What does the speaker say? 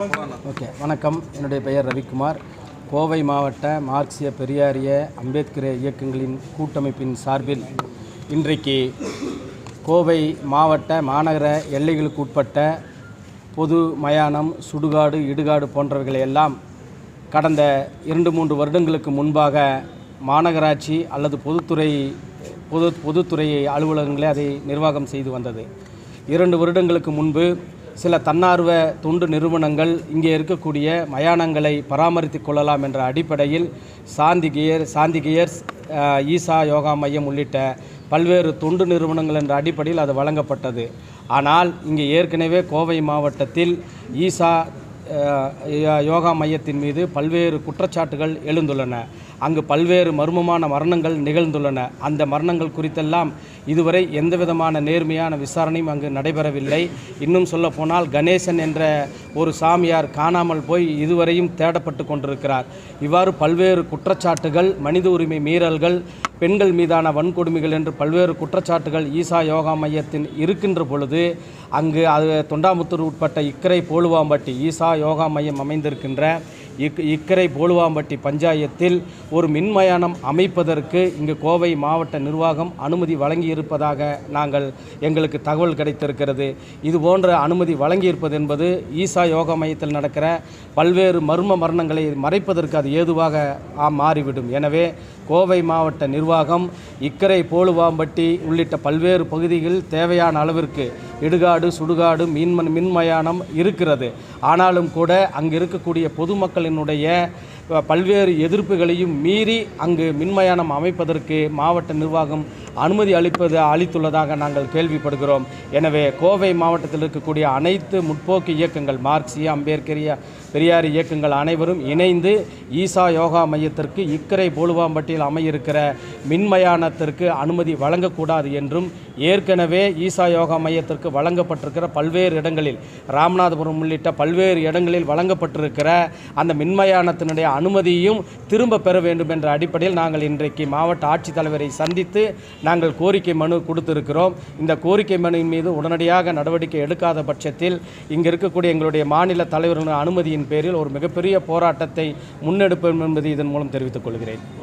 Okay வணக்கம். என்னுடைய பெயர் ரவிக்குமார். கோவை மாவட்ட மார்க்சிய பெரியாரிய அம்பேத்கர் இயக்கங்களின் கூட்டமைப்பின் சார்பில் இன்றைக்கு கோவை மாவட்ட மாநகர எல்லைகளுக்கு உட்பட்ட பொது மயானம் சுடுகாடு இடுகாடு போன்றவைகளை எல்லாம் கடந்த இரண்டு மூன்று வருடங்களுக்கு முன்பாக மாநகராட்சி அல்லது பொதுத்துறை பொது பொதுத்துறை அலுவலகங்களே அதை நிர்வாகம் செய்து வந்தது. இரண்டு வருடங்களுக்கு முன்பு சில தன்னார்வ தொண்டு நிறுவனங்கள் இங்கே இருக்கக்கூடிய மயானங்களை பராமரித்துக் கொள்ளலாம் என்ற அடிப்படையில் சாந்தி கியர் சாந்தி கியர்ஸ் ஈசா யோகா மையம் உள்ளிட்ட பல்வேறு தொண்டு நிறுவனங்கள் என்ற அடிப்படையில் அது வழங்கப்பட்டது. ஆனால் இங்கே ஏற்கனவே கோவை மாவட்டத்தில் ஈசா யோகா மையத்தின் மீது பல்வேறு குற்றச்சாட்டுகள் எழுந்துள்ளன. அங்கு பல்வேறு மர்மமான மரணங்கள் நிகழ்ந்துள்ளன. அந்த மரணங்கள் குறித்தெல்லாம் இதுவரை எந்தவிதமான நேர்மையான விசாரணையும் அங்கு நடைபெறவில்லை. இன்னும் சொல்லப்போனால் கணேசன் என்ற ஒரு சாமியார் காணாமல் போய் இதுவரையும் தேடப்பட்டு கொண்டிருக்கிறார். இவ்வாறு பல்வேறு குற்றச்சாட்டுகள் மனித உரிமை மீறல்கள் பெண்கள் மீதான வன்கொடுமைகள் என்று பல்வேறு குற்றச்சாட்டுகள் ஈசா யோகா மையத்தின் இருக்கின்ற பொழுது அங்கு அது தொண்டாமுத்தூர் உட்பட்ட இக்கரை போலுவாம்பட்டி ஈசா யோகா மையம் அமைந்திருக்கின்ற இக் இக்கரை போலுவாம்பட்டி பஞ்சாயத்தில் ஒரு மின்மயானம் அமைப்பதற்கு இங்கு கோவை மாவட்ட நிர்வாகம் அனுமதி வழங்கியிருப்பதாக நாங்கள் எங்களுக்கு தகவல் கிடைத்திருக்கிறது. இது போன்ற அனுமதி வழங்கியிருப்பது என்பது ஈசா யோகா மையத்தில் நடக்கிற பல்வேறு மர்ம மரணங்களை மறைப்பதற்கு அது ஏதுவாக மாறிவிடும். எனவே கோவை மாவட்ட நிர்வாகம் இக்கரை போலுவாம்பட்டி உள்ளிட்ட பல்வேறு பகுதிகளில் தேவையான அளவிற்கு இடுகாடு சுடுகாடு மின்மன் மின்மயானம் இருக்கிறது. ஆனாலும் கூட அங்கு இருக்கக்கூடிய பொதுமக்களினுடைய பல்வேறு எதிர்ப்புகளையும் மீறி அங்கு மின்மயானம் அமைப்பதற்கு மாவட்ட நிர்வாகம் அனுமதி அளிப்பது அளித்துள்ளதாக நாங்கள் கேள்விப்படுகிறோம். எனவே கோவை மாவட்டத்தில் இருக்கக்கூடிய அனைத்து முற்போக்கு இயக்கங்கள் மார்க்சிய அம்பேத்கரிய பெரியார் இயக்கங்கள் அனைவரும் இணைந்து ஈசா யோகா மையத்திற்கு இக்கரை போலுவாம்பட்டியில் அமையிருக்கிற மின்மயானத்திற்கு அனுமதி வழங்கக்கூடாது என்றும் ஏற்கனவே ஈசா யோகா மையத்திற்கு வழங்கப்பட்டிருக்கிற பல்வேறு இடங்களில் ராமநாதபுரம் உள்ளிட்ட பல்வேறு இடங்களில் வழங்கப்பட்டிருக்கிற அந்த மின்மயானத்தினுடைய அனுமதியும் திரும்ப பெற வேண்டும் என்ற அடிப்படையில் நாங்கள் இன்றைக்கு மாவட்ட ஆட்சித்தலைவரை சந்தித்து நாங்கள் கோரிக்கை மனு கொடுத்திருக்கிறோம். இந்த கோரிக்கை மனுவின் மீது உடனடியாக நடவடிக்கை எடுக்காத பட்சத்தில் இங்கே இருக்கக்கூடிய எங்களுடைய மாநில தலைவர்களின் அனுமதியின் பேரில் ஒரு மிகப்பெரிய போராட்டத்தை முன்னெடுப்போம் என்பதை இதன் மூலம் தெரிவித்துக் கொள்கிறேன்.